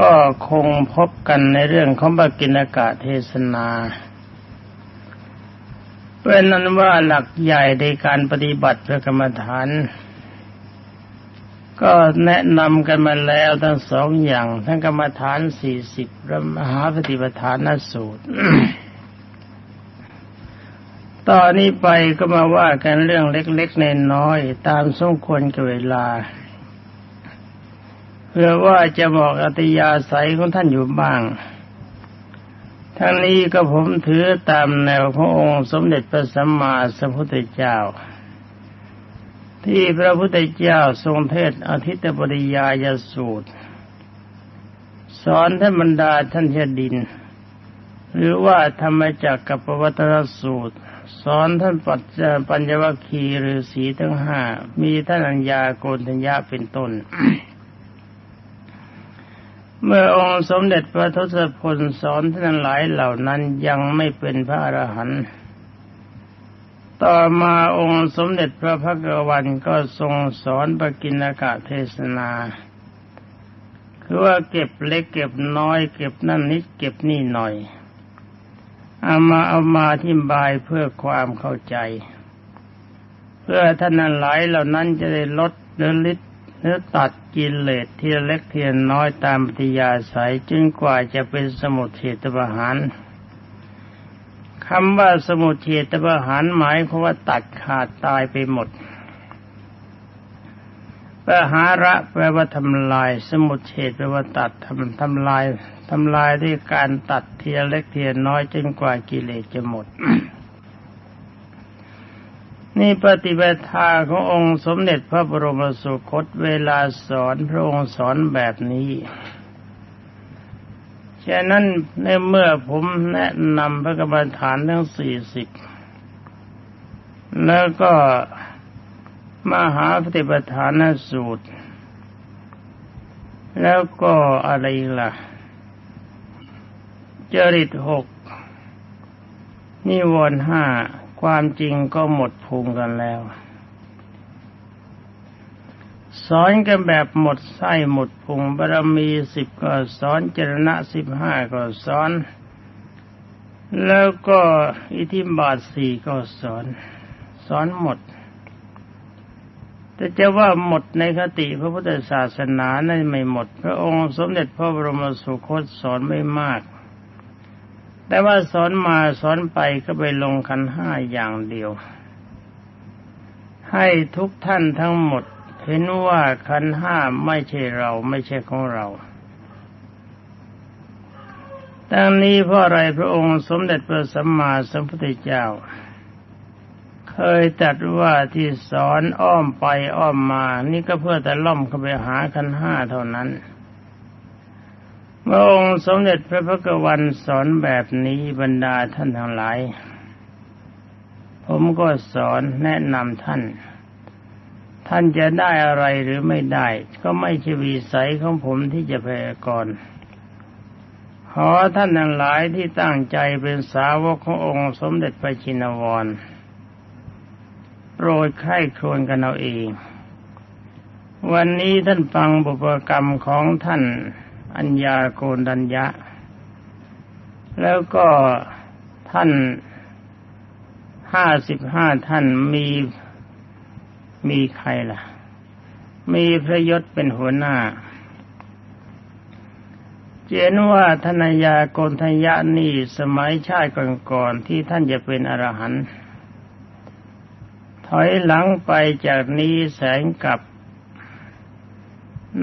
ก็คงพบกันในเรื่องของบกินากาศเทศนาเป็นนั้นว่าหลักใหญ่ในการปฏิบัติพระกรรมฐาน ก็แนะนำกันมาแล้วทั้งสองอย่าง ทั้งกรรมฐานสี่สิบพระมหาปฏิปทานนสูตร ตอนนี้ไปก็มาว่ากันเรื่องเล็กๆน้อยๆตามสมควรกับเวลา พื่อว่าจะบอกอัตยาศัยของท่านอยู่บ้าง ทั้งนี้ก็ผมถือตามแนวขององค์สมเด็จพระสัมมาสัมพุทธเจ้า ที่พระพุทธเจ้าทรงเทศอาทิตปริยายสูตร สอนท่านบรรดาท่านเชดิน หรือว่าธรรมจักกับปวัตรสูตร สอนท่านปัจจปัญญวคีหรือสีทั้งห้ามีท่านอัญญาโกณทัญญาเป็นต้น เมื่อองค์สมเด็จพระทศพลสอนท่านหลายเหล่านั้นยังไม่เป็นพระอรหันต์ต่อมาองค์สมเด็จพระพักวันก็ทรงสอนปกิณกะเทศนา คือว่าเก็บเล็กเก็บน้อย เก็บนั่นนิดเก็บนี่หน่อย เอามาเอามาที่บายเพื่อความเข้าใจ เพื่อท่านหลายเหล่านั้นจะได้ลดเลือลิด หรือตัดกิเลสทีเล็กทีน้อยตามปฏิยาสายจึงกว่าจะเป็นสมุทเฉตประหารคำว่าสมุทเฉตประหารหมายความว่าตัดขาดตายไปหมดประหาระแปลว่าทำลาย สมุทเฉตแปลว่าตัดทำทำลายทำลายด้วยการตัดเทียเล็กเทียน้อยจนกว่ากิเลสจะหมด นี่ปฏิบัติาขององค์สมเด็จพระบรมสุคตเวลาสอนพระองค์สอนแบบนี้ฉะนั้นในเมื่อผมแนะนำพระกรรมฐานทั้งสี่สิบแล้วก็มหาปฏิปทานสูตร แล้วก็อะไรล่ะ จริตหกนิวรณ์ห้า ความจริงก็หมดภูมิกันแล้ว สอนกันแบบหมดไส้หมดพุงบารมีสิบก็สอนเจรณะสิบห้าก็สอน แล้วก็อิทิบาทสี่ก็สอน สอนหมด แต่จะว่าหมดในคติพระพุทธศาสนานั้นไม่หมด พระองค์สมเด็จพระบรมสุคตสอนไม่มาก แต่ว่าสอนมาสอนไปก็ไปลงคันห้าอย่างเดียว ให้ทุกท่านทั้งหมดเห็นว่าคันห้าไม่ใช่เราไม่ใช่ของเราดังนี้เพราะอะไรพระองค์สมเด็จพระสัมมาสัมพุทธเจ้า เคยตัดว่าที่สอนอ้อมไปอ้อมมา นี่ก็เพื่อแต่ล่อมเข้าไปหาคันห้าเท่านั้น พระองค์สมเด็จพระพุทธวันสอนแบบนี้บรรดาท่านทั้งหลาย ผมก็สอนแนะนำท่าน ท่านจะได้อะไรหรือไม่ได้ ก็ไม่ใช่วิสัยของผมที่จะพยากรณ์ขอท่านทั้งหลายที่ตั้งใจเป็นสาวกขององค์สมเด็จพระชินวรโปรดไข้ครวนกันเอาเอง วันนี้ท่านฟังบุพกรรมของท่าน อัญญาโกนดัญญะ แล้วก็ท่านห้าสิบห้าท่านมีมีใครล่ะ มีพระยศเป็นหัวหน้า เจนว่าธนยาโกนทยะนี่สมัยชาติก่อนๆที่ท่านจะเป็นอรหันต์ถอยหลังไปจากนี้แสงกับ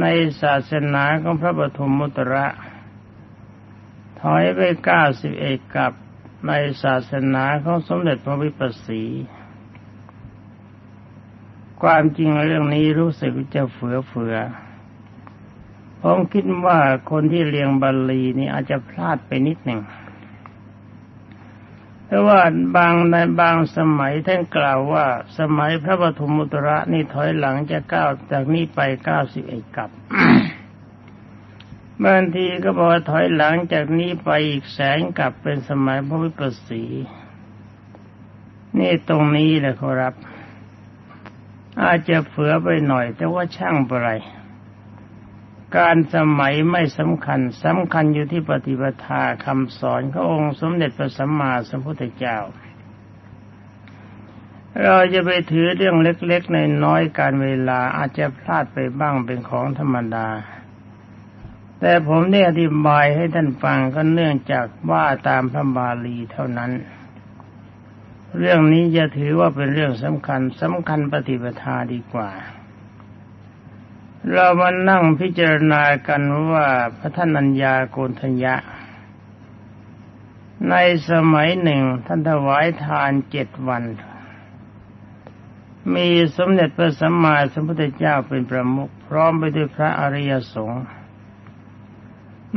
ในศาสนาของพระปฐมมุตระ ถอยไปเก้าสิบเอกกับในศาสนาของสมเด็จพระวิปัสสี ความจริงเรื่องนี้รู้สึกจะเฟือเฟือผมคิดว่าคนที่เรียงบาลีนี่อาจจะพลาดไปนิดหนึ่ง แต่ว่าบางในบางสมัยท่านกล่าวว่า สมัยพระปฐมมุตระนี่ถอยหลังจะก้าวจากนี้ไปเก้าสิบเอ็ดกับ บางทีก็บอกถอยหลังจากนี้ไปอีกแสนกับเป็นสมัยพระวิปัสสี นี่ตรงนี้แหละครับ อาจจะเฟือไปหน่อย แต่ว่าช่างอะไร การสมัยไม่สำคัญสำคัญอยู่ที่ปฏิปทาคำสอนขององค์สมเด็จพระสัมมาสัมพุทธเจ้า เราจะไปถือเรื่องเล็กๆในน้อยการเวลาอาจจะพลาดไปบ้างเป็นของธรรมดา แต่ผมได้อธิบายให้ท่านฟังก็เนื่องจากว่าตามพระบาลีเท่านั้น เรื่องนี้จะถือว่าเป็นเรื่องสำคัญสำคัญปฏิปทาดีกว่า เรามานั่งพิจารณากันว่าพระท่านัญญาโกณทัญญะ ในสมัยหนึ่งท่านถวายทานเจ็ดวัน มีสมเด็จพระสัมมาสัมพุทธเจ้าเป็นประมุขพร้อมไปด้วยพระอริยสงฆ์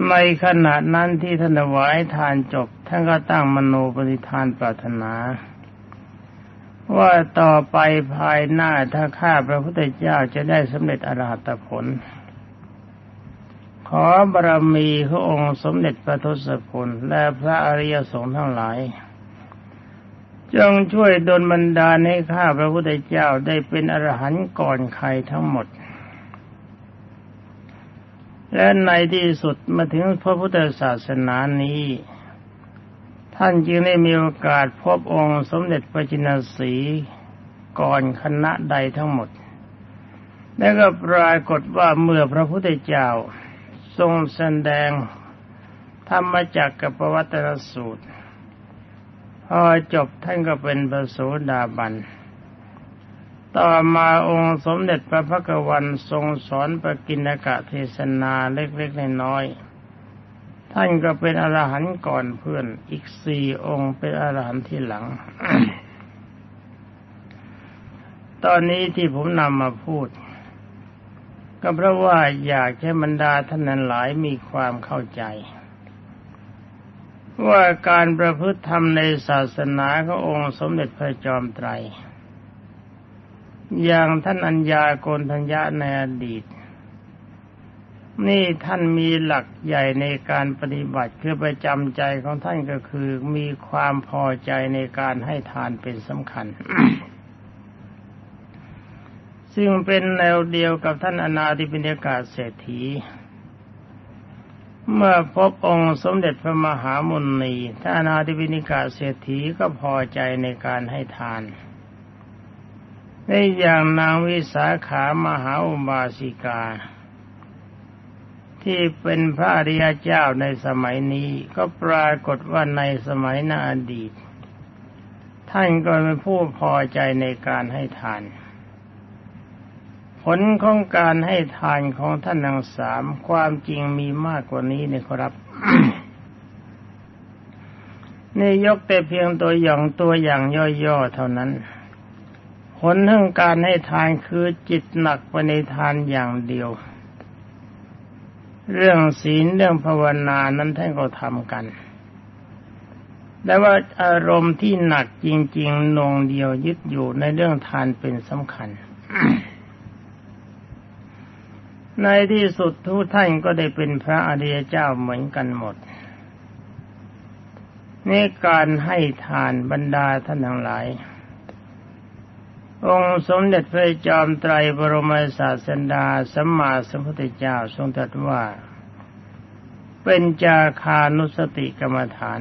ในขณะนั้นที่ท่านถวายทานจบ ท่านก็ตั้งมโนปฏิทานปรารถนา ว่าต่อไปภายหน้าถ้าข้าพระพุทธเจ้าจะได้สำเร็จอรหัตผล ขอบารมีขององค์สมเด็จพระทศพลและพระอริยสงฆ์ทั้งหลาย จงช่วยดลบันดาลให้ข้าพระพุทธเจ้าได้เป็นอรหันต์ก่อนใครทั้งหมด และในที่สุดมาถึงพระพุทธศาสนานี้ ท่านจึงได้มีโอกาสพบองค์สมเด็จพระจินสีก่อนคณะใดทั้งหมด และก็ปรากฏว่าเมื่อพระพุทธเจ้าทรงแสดงธรรมจักกับปวัตนสูตร พอจบท่านก็เป็นพระโสดาบัน ต่อมาองค์สมเด็จพระพักวันทรงสอนปกินกะเทศนาเล็กๆน้อยๆ ท่านก็เป็นอรหันต์ก่อนเพื่อน อีกสี่องค์เป็นอรหันต์ที่หลัง ตอนนี้ที่ผมนำมาพูด ก็เพราะว่าอยากให้บรรดาท่านนั้นหลายมีความเข้าใจ ว่าการประพฤติธรรมในศาสนาขององค์สมเด็จพระจอมไตร อย่างท่านอัญญาโกนทัญญาในอดีต นี่ท่านมีหลักใหญ่ในการปฏิบัติคือประจำใจของท่านก็คือ มีความพอใจในการให้ทานเป็นสำคัญ ซึ่งเป็นแนวเดียวกับท่านอนาธิปิฎกาเศรษฐี เมื่อพบองค์สมเด็จพระมหามุนีท่านอนาธิปิฎกาเศรษฐีก็พอใจในการให้ทานในอย่างนางวิสาขามหาอุบาสิกา ที่เป็นพระอริยเจ้าในสมัยนี้ก็ปรากฏว่าในสมัยนาอดีต ท่านก็เป็นผู้พอใจในการให้ทาน ผลของการให้ทานของท่านทั้งสามความจริงมีมากกว่านี้นะครับนี่ยกแต่เพียงตัวอย่างตัวอย่างย่อๆเท่านั้น ผลของการให้ทานคือจิตหนักไปในทานอย่างเดียว เรื่องศีลเรื่องภาวนานั้นท่านก็ทำกัน แต่ว่าอารมณ์ที่หนักจริงๆนงเดียวยึดอยู่ในเรื่องทานเป็นสำคัญ ในที่สุดทุกท่านก็ได้เป็นพระอริยเจ้าเหมือนกันหมดในการให้ทานบรรดาท่านทั้งหลาย องค์สมเด็จพระจอมไตรบรมศาสดาสัมมาสัมพุทธเจ้าทรงตรัสว่า เป็นจาคานุสติกรรมฐาน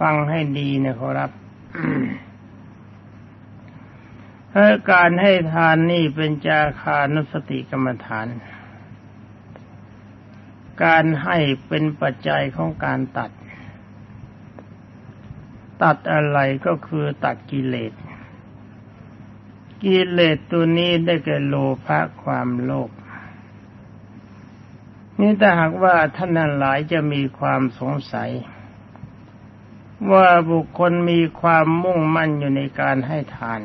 ฟังให้ดีนะครับเพราะการให้ทานนี่เป็นจาคานุสติกรรมฐาน การให้เป็นปัจจัยของการตัด ตัดอะไรก็คือตัดกิเลส กิเลสตัวนี้ได้แก่โลภะความโลภ นี่ถ้าหากว่าท่านนั้นหลายจะมีความสงสัย ว่าบุคคลมีความมุ่งมั่นอยู่ในการให้ทาน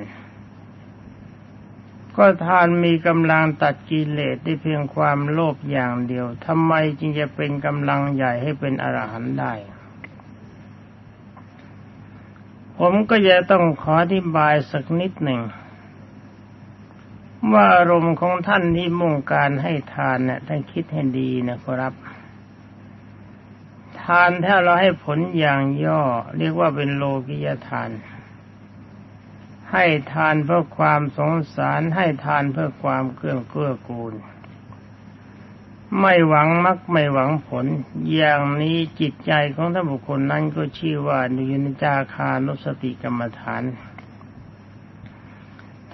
ก็ทานมีกำลังตัดกิเลสได้เพียงความโลภอย่างเดียวทำไมจึงจะเป็นกำลังใหญ่ให้เป็นอรหันต์ได้ผมก็จะต้องขออธิบายสักนิดหนึ่ง ว่าอารมณ์ของท่านที่มุ่งการให้ทานเนี่ยท่านคิดให้ดีนะครับ ทานถ้าเราให้ผลอย่างย่อ เรียกว่าเป็นโลกิยทาน ให้ทานเพื่อความสงสาร ให้ทานเพื่อความเกื้อเกื้อกูล ไม่หวังมักไม่หวังผล อย่างนี้จิตใจของท่านบุคคลนั้นก็ชื่อว่าอยู่ในจาคานุสติกรรมฐาน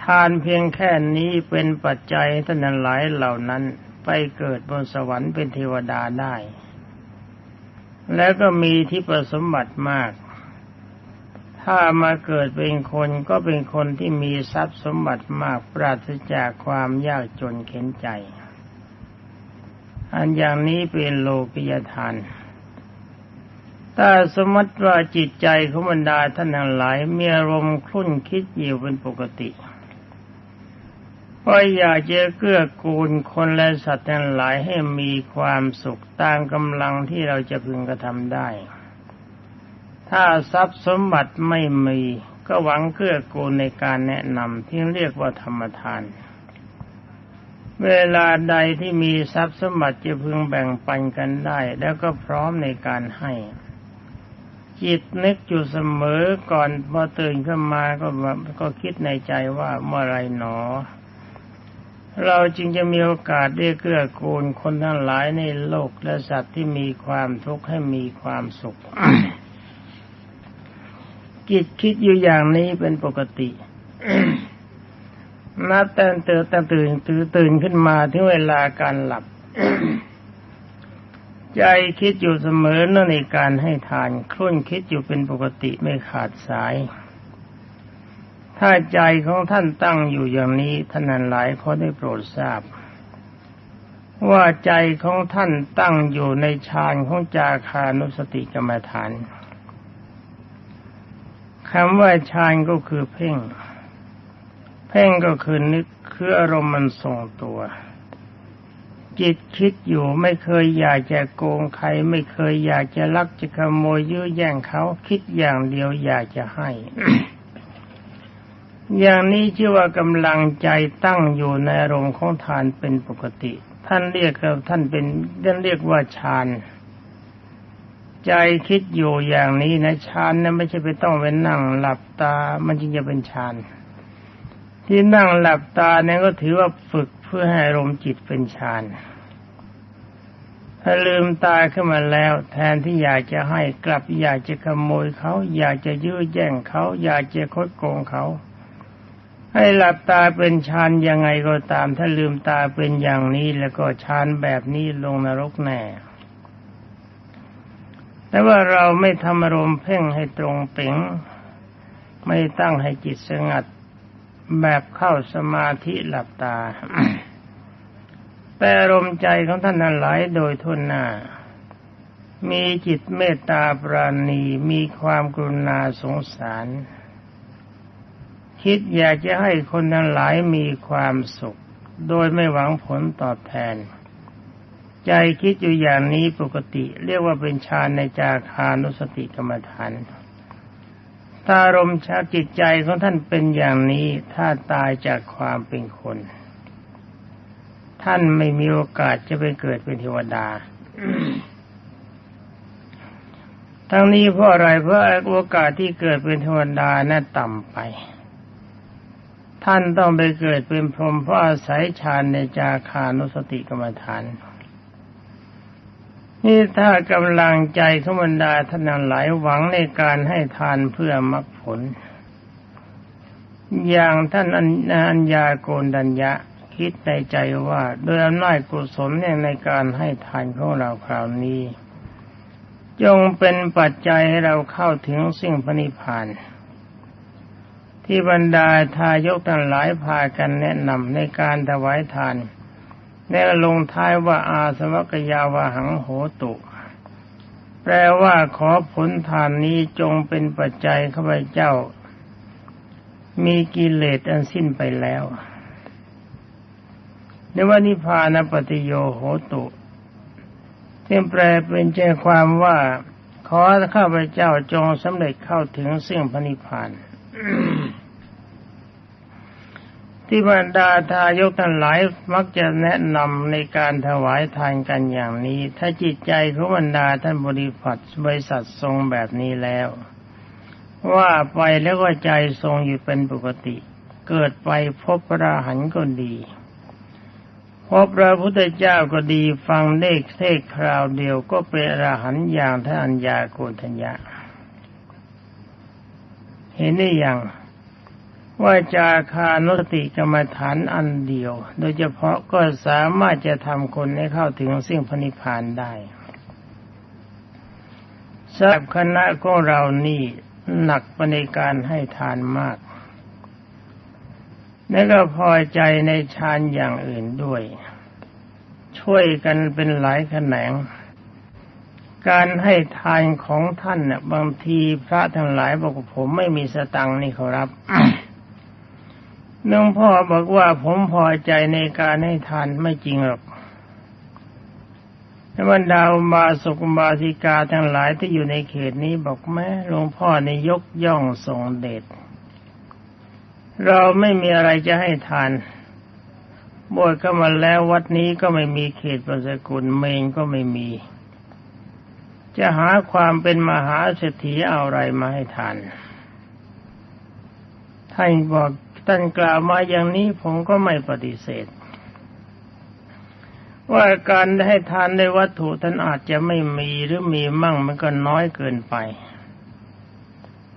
ทานเพียงแค่นี้เป็นปัจจัยท่านหลายเหล่านั้นไปเกิดบนสวรรค์เป็นเทวดาได้ แล้วก็มีที่ประสมบัติมาก ถ้ามาเกิดเป็นคนก็เป็นคนที่มีทรัพย์สมบัติมากปราศจากความยากจนเข็นใจ อันอย่างนี้เป็นโลกิยทานถ้าสมมติว่าจิตใจของบรรดาท่านทั้งหลายมีอารมณ์คลุ่นคิดอยู่เป็นปกติาอยากจะเกื้อกูลคนและสัตว์ทั้งหลายให้มีความสุขตามกำลังที่เราจะพึงกระทำได้ ถ้าทรัพย์สมบัติไม่มีก็หวังเกื้อกูลในการแนะนำที่เรียกว่าธรรมทาน เวลาใดที่มีทรัพย์สมบัติจะพึงแบ่งปันกันได้ แล้วก็พร้อมในการให้ จิตนึกอยู่เสมอก่อนพอตื่นขึ้นมาก็ก็คิดในใจว่าเมื่อไรหนอ เราจึงจะมีโอกาสได้เกื้อกูลคนทั้งหลายในโลกและสัตว์ที่มีความทุกข์ให้มีความสุขจิตคิดอยู่อย่างนี้เป็นปกตินับแต่ตื่นตื่นตื่นตื่นขึ้นมาถึงเวลาการหลับ ใจคิดอยู่เสมอนั่นในการให้ทานคลุ่นคิดอยู่เป็นปกติไม่ขาดสาย ถ้าใจของท่านตั้งอยู่อย่างนี้ท่านนั้นหลายเขาได้โปรดทราบ ว่าใจของท่านตั้งอยู่ในฌานของจาคานุสติกรรมฐานคำว่าฌานก็คือเพ่ง เพ่งก็คือนึกคืออารมณ์มันทรงตัว จิตคิดอยู่ไม่เคยอยากจะโกงใคร ไม่เคยอยากจะลักจะขโมยยื้อแย่งเขาคิดอย่างเดียวอยากจะให้ อย่างนี้ชื่อว่ากำลังใจตั้งอยู่ในอารมณ์ของทานเป็นปกติ ท่านเรียกท่านเป็นท่านเรียกว่าฌานใจคิดอยู่อย่างนี้นะฌานนะไม่ใช่ไปต้องไปนั่งหลับตา มันจึงจะเป็นฌานที่นั่งหลับตาเนี่ยก็ถือว่าฝึกเพื่อให้ลมจิตเป็นฌานถ้าลืมตาขึ้นมาแล้ว แทนที่อยากจะให้กลับอยากจะขโมยเขา อยากจะยื้อแย่งเขา อยากจะคดโกงเขา ให้หลับตาเป็นฌานยังไงก็ตาม ถ้าลืมตาเป็นอย่างนี้แล้วก็ฌานแบบนี้ลงนรกแน่แต่ว่าเราไม่ทำอารมณ์เพ่งให้ตรงเป๋งไม่ตั้งให้จิตสงัด แบบเข้าสมาธิหลับตา แต่อารมณ์ใจของท่านนั้นไหลโดยทุนหน้า มีจิตเมตตาปราณีมีความกรุณาสงสาร คิดอยากจะให้คนนั้นหลายมีความสุข โดยไม่หวังผลตอบแทน ใจคิดอยู่อย่างนี้ปกติ เรียกว่าเป็นฌานในจาคานุสติกรรมฐานถ้ารมชาจิตใจของท่านเป็นอย่างนี้ ถ้าตายจากความเป็นคน ท่านไม่มีโอกาสจะไปเกิดเป็นเทวดา ทั้งนี้เพราะอะไรเพราะโอกาสที่เกิดเป็นเทวดานั้นต่ำไป ท่านต้องไปเกิดเป็นพรหมเพราะอาศัยฌานในจาคานุสติกรรมฐาน นี่ถ้ากำลังใจขบรรดาท่านหลายหวังในการให้ทานเพื่อมรรคผล อย่างท่านอัญญาโกนดัญญะคิดในใจว่าโดยอำนาจกุศลในการให้ทานของเราคราวนี้ จงเป็นปัจจัยให้เราเข้าถึงสิ่งพระนิพพาน ที่บรรดาทายกทั้งหลายพากันแนะนำในการถวายทานแล้ลงท้ายว่าอาสวัคยาวหังโหตุ แปลว่าขอผลทานนี้จงเป็นปัจจัยข้าพเจ้า มีกิเลสอันสิ้นไปแล้วในว่านิพานปฏิโยโหตุที่งแปลเป็นใจความว่า ขอข้าพเจ้าจงสำเร็จเข้าถึงสิ่งพระนิพพาน ที่บรรดาทายกทั้งหลายมักจะแนะนำในการถวายทานกันอย่างนี้ ถ้าจิตใจของบรรดาท่านบริพัตบริษัททรงแบบนี้แล้ว ว่าไปแล้วก็ใจทรงอยู่เป็นปกติ เกิดไปพบพระหันก็ดีพบพระพุทธเจ้าก็ดีฟังเลขเทศคราวเดียวก็เป็นอรหันอย่างท่านอัญญาโกณทัญญาเห็นได้ยัง ว่าจาคานุสติกรรมฐานอันเดียว โดยเฉพาะก็สามารถจะทำคนให้เข้าถึงสิ่งพนิพานได้สำหรับคณะของเรานี่หนักไปในการให้ทานมาก และก็พอใจในฌานอย่างอื่นด้วย ช่วยกันเป็นหลายแขนง การให้ทานของท่านน่ะบางทีพระทั้งหลายบอกผมไม่มีสตังค์นี่เขารับ น้องพ่อบอกว่าผมพอใจในการให้ทานไม่จริงหรอกบรรดาบาสุกบาสิกาทั้งหลายที่อยู่ในเขตนี้บอกแม่หลวงพ่อในยกย่องทรงเดชเราไม่มีอะไรจะให้ทานบวชก็มาแล้ววัดนี้ก็ไม่มีเขตประสกุลเมงก็ไม่มี จะหาความเป็นมหาเศรษฐีเอาอะไรมาให้ทานท่านบอก ท่านกล่าวมาอย่างนี้ผมก็ไม่ปฏิเสธ ว่าการให้ทานในวัตถุท่านอาจจะไม่มีหรือมีมั่งมันก็น้อยเกินไป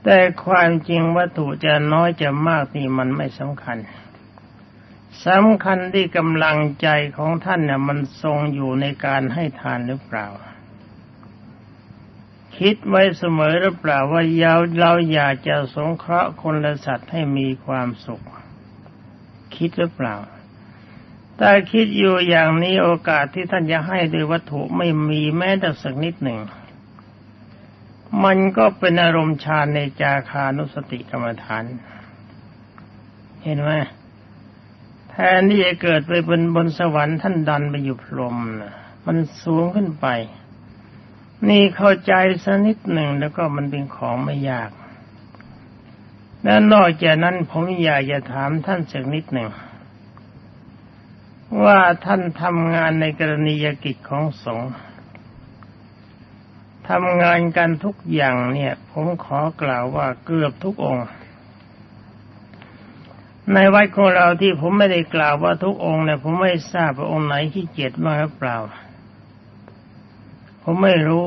แต่ความจริงวัตถุจะน้อยจะมากนี่มันไม่สำคัญสำคัญที่กำลังใจของท่านเนี่ยมันทรงอยู่ในการให้ทานหรือเปล่า คิดไว้เสมอหรือเปล่าว่าเราอยากจะสงเคราะห์คนและสัตว์ให้มีความสุข คิดหรือเปล่า ถ้าคิดอยู่อย่างนี้โอกาสที่ท่านจะให้ด้วยวัตถุไม่มีแม้แต่สักนิดหนึ่ง มันก็เป็นอารมณ์ฌานในจาคานุสติกรรมฐาน เห็นไหมแทนที่จะเกิดไปบนบนสวรรค์ท่านดันไปอยู่พรมนะมันสูงขึ้นไป นี่เข้าใจสักนิดหนึ่งแล้วก็มันเป็นของไม่ยาก และนอกจากนั้นผมอยากจะถามท่านสักนิดหนึ่ง ว่าท่านทำงานในกรณียกิจของสงฆ์ทำงานกันทุกอย่างเนี่ย ผมขอกล่าวว่าเกือบทุกองค์ ในวัดของเราที่ผมไม่ได้กล่าวว่าทุกองค์เนี่ยผมไม่ทราบว่าองค์ไหนที่เกียจมากหรือเปล่า ผมไม่รู้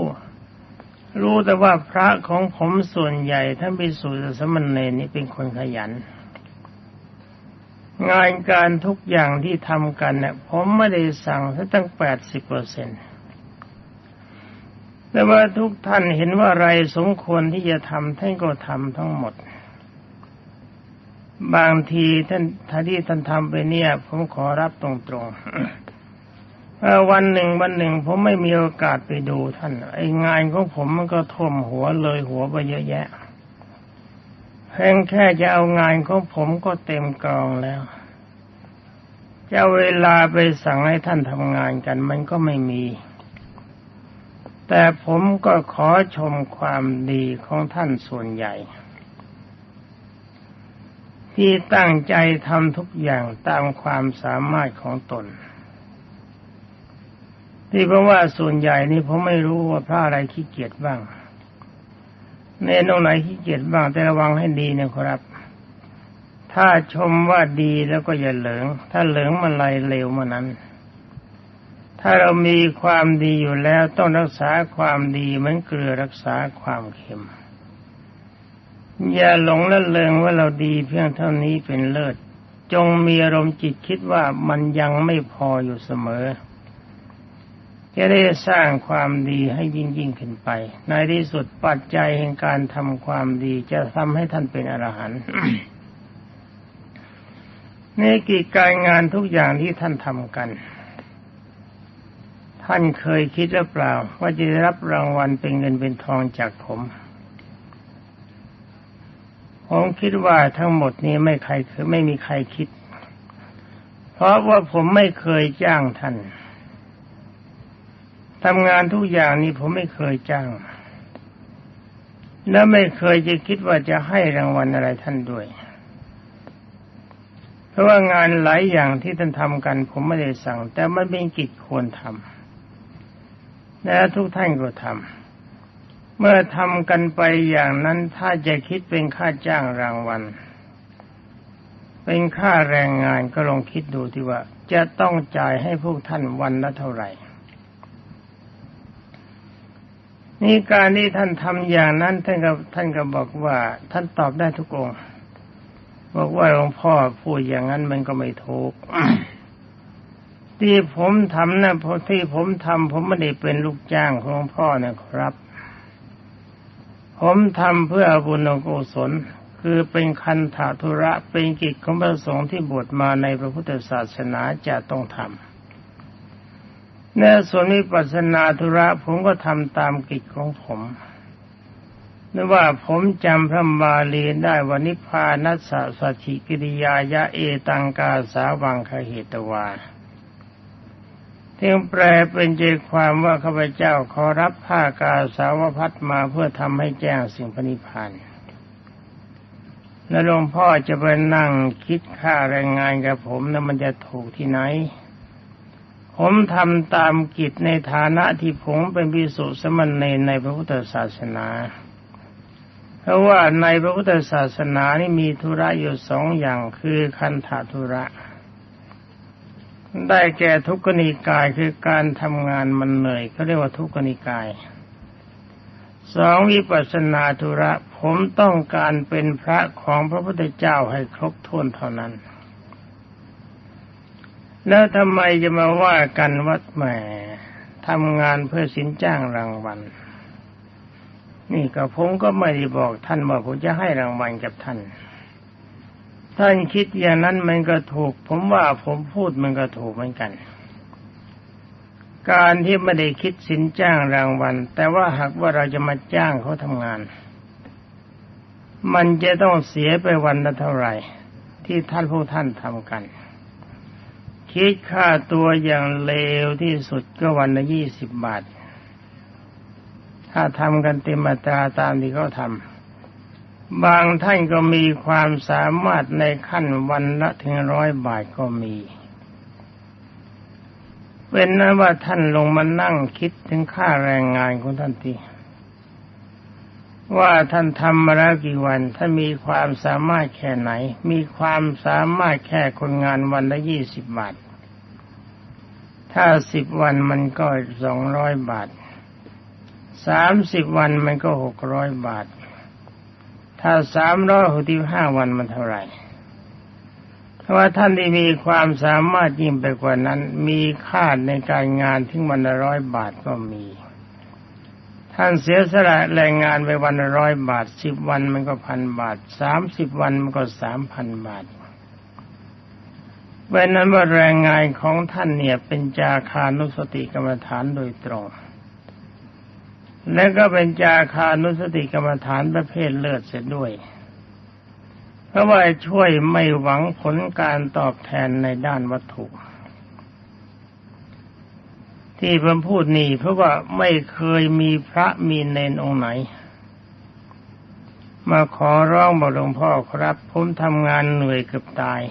รู้แต่ว่าพระของผมส่วนใหญ่ท่านพิสุทธิสมณเณรนี่เป็นคนขยัน งานการทุกอย่างที่ทำกันเนี่ยผมไม่ได้สั่งตั้งแปดสิบเปอร์เซ็นต์แต่ว่าทุกท่านเห็นว่าอะไรสมควรที่จะทำท่านก็ทำทั้งหมด บางทีท่านท่าที่ท่านทำไปเนี่ย ผมขอรับตรงๆ วันหนึ่งวันหนึ่งผมไม่มีโอกาสไปดูท่าน ไองานของผมมันก็ท่วมหัวเลยหัวไปเยอะแยะเพียงแค่จะเอางานของผมก็เต็มกองแล้วจะเวลาไปสั่งให้ท่านทำงานกันมันก็ไม่มี แต่ผมก็ขอชมความดีของท่านส่วนใหญ่ ที่ตั้งใจทำทุกอย่างตามความสามารถของตน ที่เพราะว่าส่วนใหญ่นี่ผมไม่รู้ว่าพระอะไรขี้เกียจบ้างเนนตรงไหนขี้เกียจบ้างแต่ระวังให้ดีนะครับ ถ้าชมว่าดีแล้วก็อย่าเหลิงถ้าเหลิงมันไรเร็วมานั้น ถ้าเรามีความดีอยู่แล้วต้องรักษาความดีเหมือนเกลือรักษาความเค็ม อย่าหลงละเลงว่าเราดีเพียงเท่านี้เป็นเลิศ จงมีอารมณ์จิตคิดว่ามันยังไม่พออยู่เสมอ จะได้สร้างความดีให้ยิ่งยิ่งขึ้นไป ในที่สุดปัจจัยแห่งการทำความดีจะทำให้ท่านเป็นอรหันต์ในกิจการงานทุกอย่างที่ท่านทำกัน ท่านเคยคิดหรือเปล่า ว่าจะได้รับรางวัลเป็นเงินเป็นทองจากผม ผมคิดว่าทั้งหมดนี้ไม่ใครคือไม่มีใครคิด เพราะว่าผมไม่เคยจ้างท่าน ทำงานทุกอย่างนี้ผมไม่เคยจ้าง และไม่เคยจะคิดว่าจะให้รางวัลอะไรท่านด้วย เพราะว่างานหลายอย่างที่ท่านทำกัน ผมไม่ได้สั่ง แต่มันเป็นกิจควรทำและทุกท่านก็ทำเมื่อทำกันไปอย่างนั้นถ้าจะคิดเป็นค่าจ้างรางวัล เป็นค่าแรงงานก็ลองคิดดูที่ว่า จะต้องจ่ายให้พวกท่านวันละเท่าไหร่ นี่การที่ท่านทำอย่างนั้นท่านก็ท่านก็บอกว่า ท่านตอบได้ทุกองค์บอกว่าหลวงพ่อพูดอย่างนั้นมันก็ไม่ถูกที่ผมทำนะเพราะที่ผมทำผมไม่ได้เป็นลูกจ้างของหลวงพ่อนะครับ ผมทำเพื่อบุญกุศลคือเป็นคันถาธุระเป็นกิจของพระสงฆ์ที่บวชมาในพระพุทธศาสนาจะต้องทำ ในส่วนวิปัสสนาธุระผมก็ทำตามกิจของผมนึกว่าผมจำพระบาลีได้ว่านิพานัสสะชิกิริยายะเอตังกาสาวังคเหตวาที่แปลเป็นใจความว่าข้าพเจ้าขอรับผ้ากาสาวพัดมาเพื่อทำให้แจ้งสิ่งพนิพานธ์แล้วหลวงพ่อจะไปนั่งคิดค่าแรงงานกับผมนะมันจะถูกที่ไหน ผมทำตามกิจในฐานะที่ผมเป็นพิสุสมณเณรในพระพุทธศาสนา เพราะว่าในพระพุทธศาสนานี่มีธุระอยู่สองอย่างคือคันธาธุระ ได้แก่ทุกขนิกายคือการทำงานมันเหนื่อยเขาเรียกว่าทุกขนิกายสองวิปัสนาธุระ ผมต้องการเป็นพระของพระพุทธเจ้าให้ครบถ้วนเท่านั้น แล้วทำไมจะมาว่ากันวัดแหมทำงานเพื่อสินจ้างรางวัล นี่ก็ผมก็ไม่ได้บอกท่านว่าผมจะให้รางวัลกับท่าน ท่านคิดอย่างนั้นมันก็ถูก ผมว่าผมพูดมันก็ถูกเหมือนกัน การที่ไม่ได้คิดสินจ้างรางวัล แต่ว่าหากว่าเราจะมาจ้างเขาทำงาน มันจะต้องเสียไปวันละเท่าไหร่ ที่ท่านพวกท่านทำกัน คิดค่าตัวอย่างเลวที่สุดก็วันละยี่สิบบาท ถ้าทำกันเต็มตราตามที่เขาทำ บางท่านก็มีความสามารถในขั้นวันละถึงร้อยบาทก็มี เป็นนั้นว่าท่านลงมานั่งคิดถึงค่าแรงงานของท่านที ว่าท่านทำมาแล้วกี่วันท่านมีความสามารถแค่ไหน มีความสามารถแค่คนงานวันละยี่สิบบาท ถ้าสิบวันมันก็สองร้อยบาท สามสิบวันมันก็หกร้อยบาท ถ้าสามร้อยหกสิบห้าวันมันเท่าไหร่เพราะว่าท่านที่มีความสามารถยิ่งไปกว่านั้น มีค่าในการงานถึงวันละร้อยบาทก็มี ท่านเสียสละแรงงานไปวันร้อยบาทสิบวันมันก็พันบาทสามสิบวันมันก็สามพันบาทเพราะนั้นว่าแรงงานของท่านเนี่ยเป็นจาคานุสติกรรมฐานโดยตรง และก็เป็นจาคานุสติกรรมฐานประเภทเลิศเสร็จด้วย เพราะว่าช่วยไม่หวังผลการตอบแทนในด้านวัตถุ ที่ผมพูดนี่เพราะว่าไม่เคยมีพระมีเนนองค์ไหน มาขอร้องบอกหลวงพ่อครับ ผมทำงานเหนื่อยเกือบตาย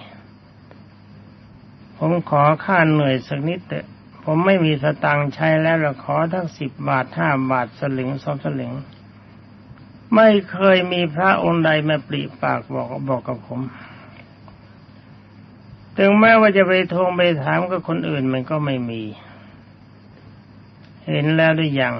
ผมขอค่าเหนื่อยสักนิดเถอะผมไม่มีสตังค์ใช้แล้วเราขอทั้งสิบบาทห้าบาทสลึงสองสลึง ไม่เคยมีพระองค์ใดมาปรีปากบอกบอกกับผม ถึงแม้ว่าจะไปทวงไปถามกับคนอื่นมันก็ไม่มี เห็นแล้วหรือยัง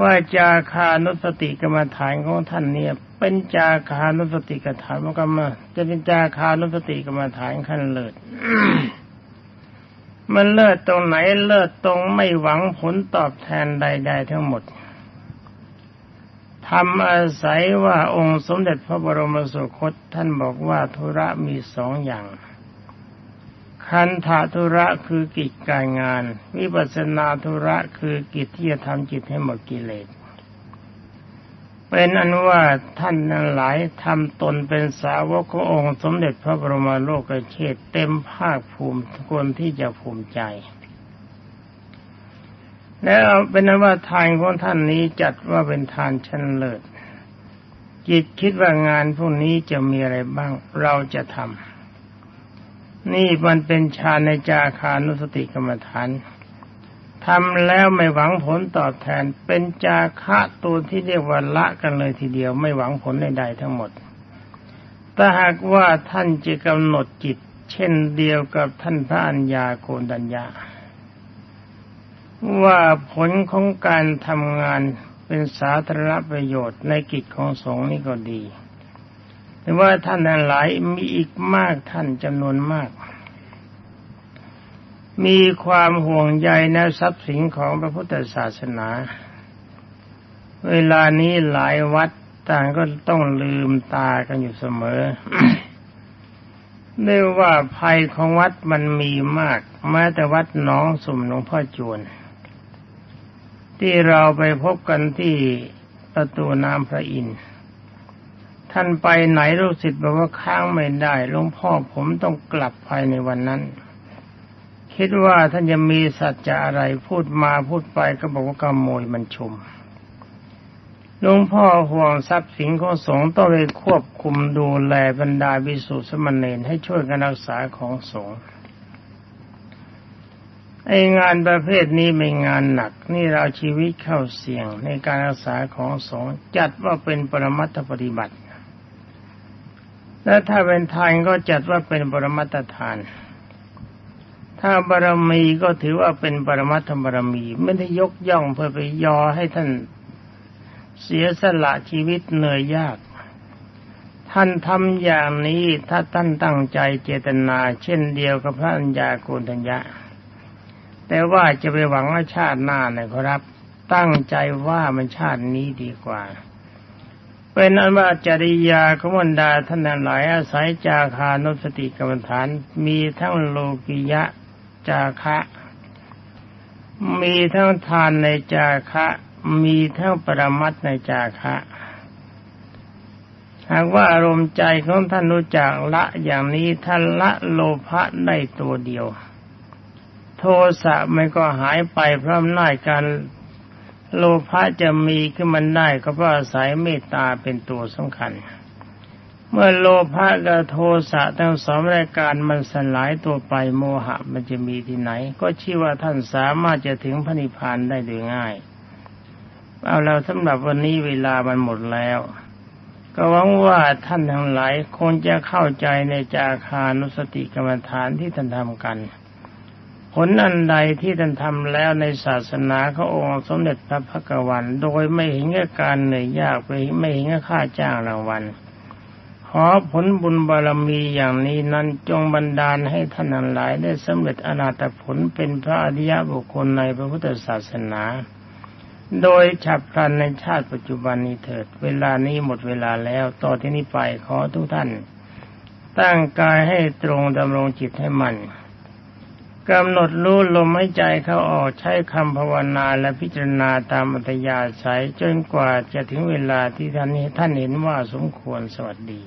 ว่าจาคานุสติกรรมฐานของท่านเนี่ย เป็นจาคานุสติกรรมฐานมันก็มจะเป็นจาคานุสติกรรมฐานขั้นเลิศมันเลิศตรงไหนเลิศตรงไม่หวังผลตอบแทนใด ๆ ทั้งหมดทำอาศัยว่าองค์สมเด็จพระบรมสุคตท่านบอกว่าธุระมีสองอย่าง คันธาธุระคือกิจการงาน วิปัสนาธุระคือกิจที่จะทำจิตให้หมดกิเลสเป็นอันว่าท่านนั้นหลายทำตนเป็นสาวกขององค์สมเด็จพระบรมโลกเชษเต็มภาคภูมิคนที่จะภูมิใจ แล้วเป็นนั้นว่าทานของท่านนี้จัดว่าเป็นทานชั้นเลิศจิตคิดว่างานพวกนี้จะมีอะไรบ้างเราจะทำ นี่มันเป็นฌานในจาคานุสติกรรมฐานทำแล้วไม่หวังผลตอบแทน เป็นจาคะตัวที่เรียกว่าละกันเลยทีเดียว ไม่หวังผลใดๆทั้งหมดถ้าหากว่าท่านจะกำหนดจิต เช่นเดียวกับท่านพระัญญาโกนดัญญา ว่าผลของการทำงานเป็นสาธารณประโยชน์ในกิจของสงฆ์นี่ก็ดี แต่ว่าท่านหลายมีอีกมากท่านจำนวนมาก มีความห่วงใยในทรัพย์สินของพระพุทธศาสนา เวลานี้หลายวัดต่างก็ต้องลืมตากันอยู่เสมอเรียกว่าภัยของวัดมันมีมากแม้แต่วัดน้องสุ่มหลวงพ่อจวน ที่เราไปพบกันที่ประตูน้ำพระอินทร์ ท่านไปไหนลูกศิษย์บอกว่าค้างไม่ได้หลวงพ่อผมต้องกลับภายในวันนั้น คิดว่าท่านจะมีสัจจะอะไรพูดมาพูดไปก็บอกว่าขโมยมันชุมหลวงพ่อห่วงทรัพย์สินของสงฆ์ต้องเลยควบคุมดูแลบรรดาวิสุทธิสมณเณรให้ช่วยกันรักษาของสงฆ์ไองานประเภทนี้ไม่งานหนัก นี่เราชีวิตเข้าเสี่ยงในการรักษาของสงฆ์จัดว่าเป็นปรมัตถปฏิบัติ และถ้าเป็นทานก็จัดว่าเป็นปรมัตถทาน ถ้าบารมีก็ถือว่าเป็นปรมัตถบารมี ไม่ได้ยกย่องเพื่อไปยอให้ท่านเสียสละชีวิตเหนื่อยยาก ท่านทำอย่างนี้ถ้าท่านตั้งใจเจตนา เช่นเดียวกับพระัญญาโกณทัญญะแต่ว่าจะไปหวังว่าชาติหน้านะครับ ตั้งใจว่ามันชาตินี้ดีกว่า เป็นอันว่าจริยาของบรรดาท่านหลาย อาศัยจาคานุสติกรรมฐาน มีทั้งโลกิยะจาคะ มีทั้งทานในจาคะ มีทั้งปรมัตในจาคะหากว่าอารมณ์ใจของท่านรู้จักละอย่างนี้ท่านละโลภะได้ตัวเดียว โทสะมันก็หายไปพราะอำนาการ โลภะจะมีขึ้นมันได้ก็เพราะอาศัยเมตตาเป็นตัวสำคัญ เมื่อโลภะกับโทสะทั้งสองรายการมันสลายตัวไปโมหะมันจะมีที่ไหน ก็ชื่อว่าท่านสามารถจะถึงพระนิพพานได้โดยง่าย เอาแล้วสำหรับวันนี้เวลามันหมดแล้ว ก็หวังว่าท่านทั้งหลายคงจะเข้าใจในจาคานุสติกรรมฐานที่ท่านทำกัน ผลอันใดที่ท่านทำแล้วในศาสนาขององค์สมเด็จพระพักวันโดยไม่เห็นกับการเหนื่อยยากไปไม่เห็นกับค่าจ้างรางวัลขอผลบุญบารมีอย่างนี้นั้นจงบันดาลให้ท่านทั้งหลายได้สำเร็จอนาตผลเป็นพระอริยบุคคลในพระพุทธศาสนา โดยฉับพลันในชาติปัจจุบันนี้เถิด เวลานี้หมดเวลาแล้วต่อที่นี้ไปขอทุกท่าน ตั้งกายให้ตรงดำรงจิตให้มัน่น กำหนดรู้ลมหายใจเข้าออกใช้คำภาวนาและพิจารณาตามอัตยาศัยจนกว่าจะถึงเวลาที่ท่านนี้ท่านเห็นว่าสมควรสวัสดี